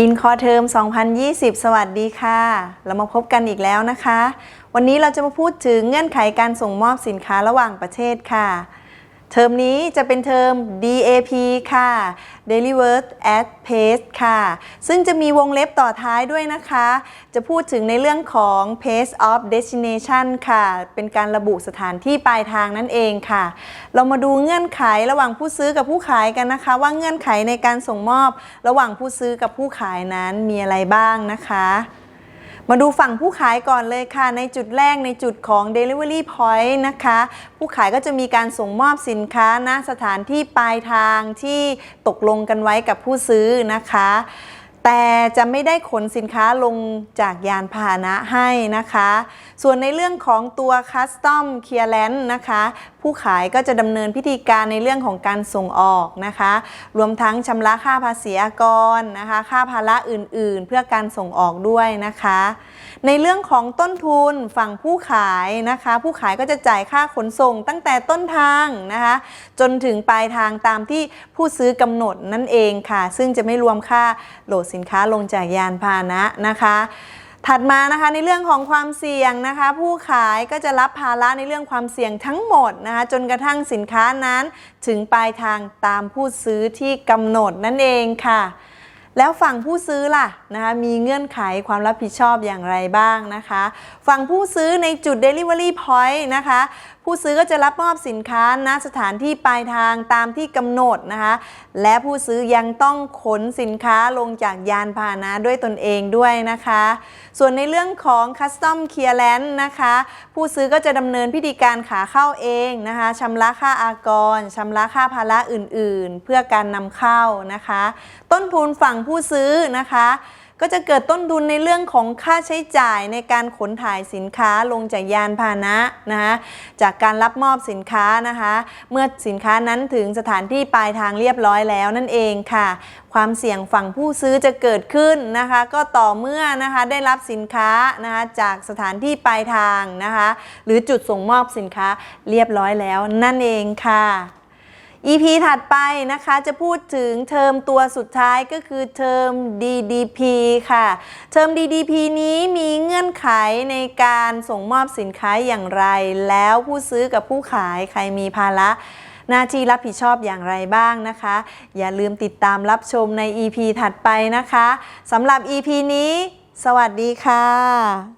อินคอเทอม2020 สวัสดีค่ะ เรามาพบกันอีกแล้วนะคะ วันนี้เราจะมาพูดถึงเงื่อนไขการส่งมอบสินค้าระหว่างประเทศค่ะ เทอมนี้จะเป็นเทอม DAP ค่ะ Delivered at Pace ค่ะ ซึ่งจะมีวงเล็บต่อท้ายด้วยนะคะ จะพูดถึงในเรื่องของ Pace of Destination ค่ะ เป็นการระบุสถานที่ปลายทางนั่นเองค่ะ เรามาดูเงื่อนไขระหว่างผู้ซื้อกับผู้ขายกันนะคะ ว่าเงื่อนไขในการส่งมอบ ระหว่างผู้ซื้อกับผู้ขายนั้นมีอะไรบ้างนะคะ มาดูฝั่งผู้ขายก่อนเลยค่ะ ในจุดแรกในจุดของ Delivery Point นะคะ ผู้ขายก็จะมีการส่งมอบสินค้าณสถานที่ปลายทางที่ตกลงกันไว้กับผู้ซื้อนะคะแต่จะไม่ได้ขนสินค้าลงจากยานพาหนะให้นะคะ ส่วนในเรื่องของตัว Custom Clearance นะคะ ผู้ขายก็จะดำเนินพิธีการในเรื่องของการส่งออกนะคะ รวมทั้งชำระค่าภาษีอากรนะคะ ค่าภาระอื่นๆ เพื่อการส่งออกด้วยนะคะ ในเรื่องของต้นทุนฝั่งผู้ขายนะคะ ผู้ขายก็จะจ่ายค่าขนส่งตั้งแต่ต้นทางนะคะ จนถึงปลายทางตามที่ผู้ซื้อกำหนดนั่นเองค่ะ ซึ่งจะไม่รวมค่าโหลดสินค้าลงจากยานพาหนะนะคะ ถัดมานะคะในเรื่องของความเสี่ยงนะคะ ผู้ขายก็จะรับภาระในเรื่องความเสี่ยงทั้งหมดนะคะจนกระทั่งสินค้านั้น ถึงปลายทางตามผู้ซื้อที่กำหนดนั่นเองค่ะ แล้วฝั่งผู้ซื้อล่ะนะคะมีเงื่อนไขความรับผิดชอบอย่างไรบ้างนะคะ ฝั่งผู้ซื้อในจุด Delivery Point นะคะ ผู้ซื้อก็จะรับมอบสินค้าณสถานที่ปลายทางตามที่กำหนดนะคะ และผู้ซื้อยังต้องขนสินค้าลงจากยานพาหนะด้วยตนเองด้วยนะคะ ส่วนในเรื่องของ Custom Clearance นะคะ ผู้ซื้อก็จะดำเนินพิธีการขาเข้าเองนะคะชำระค่าอากรชำระค่าภาระอื่น ๆ เพื่อการนำเข้านะคะ ต้นทุนฝั่งผู้ซื้อนะคะ ก็จะเกิดต้นทุนในเรื่องของค่าใช้จ่ายในการขนถ่ายสินค้าลงจากยานพาหนะนะคะจากการรับมอบสินค้านะคะ เมื่อสินค้านั้นถึงสถานที่ปลายทางเรียบร้อยแล้วนั่นเองค่ะ ความเสี่ยงฝั่งผู้ซื้อจะเกิดขึ้นนะคะ ก็ต่อเมื่อนะคะได้รับสินค้านะคะจากสถานที่ปลายทางนะคะ หรือจุดส่งมอบสินค้าเรียบร้อยแล้วนั่นเองค่ะ EP ถัดไปนะคะจะพูดถึงเทอมตัวสุดท้ายก็คือเทอม DDP ค่ะ เทอม DDP นี้มีเงื่อนไขในการส่งมอบสินค้าอย่างไร แล้วผู้ซื้อกับผู้ขายใครมีภาระหน้าที่รับผิดชอบอย่างไรบ้างนะคะ อย่าลืมติดตามรับชมใน EP ถัดไปนะคะสำหรับ EP นี้ สวัสดีค่ะ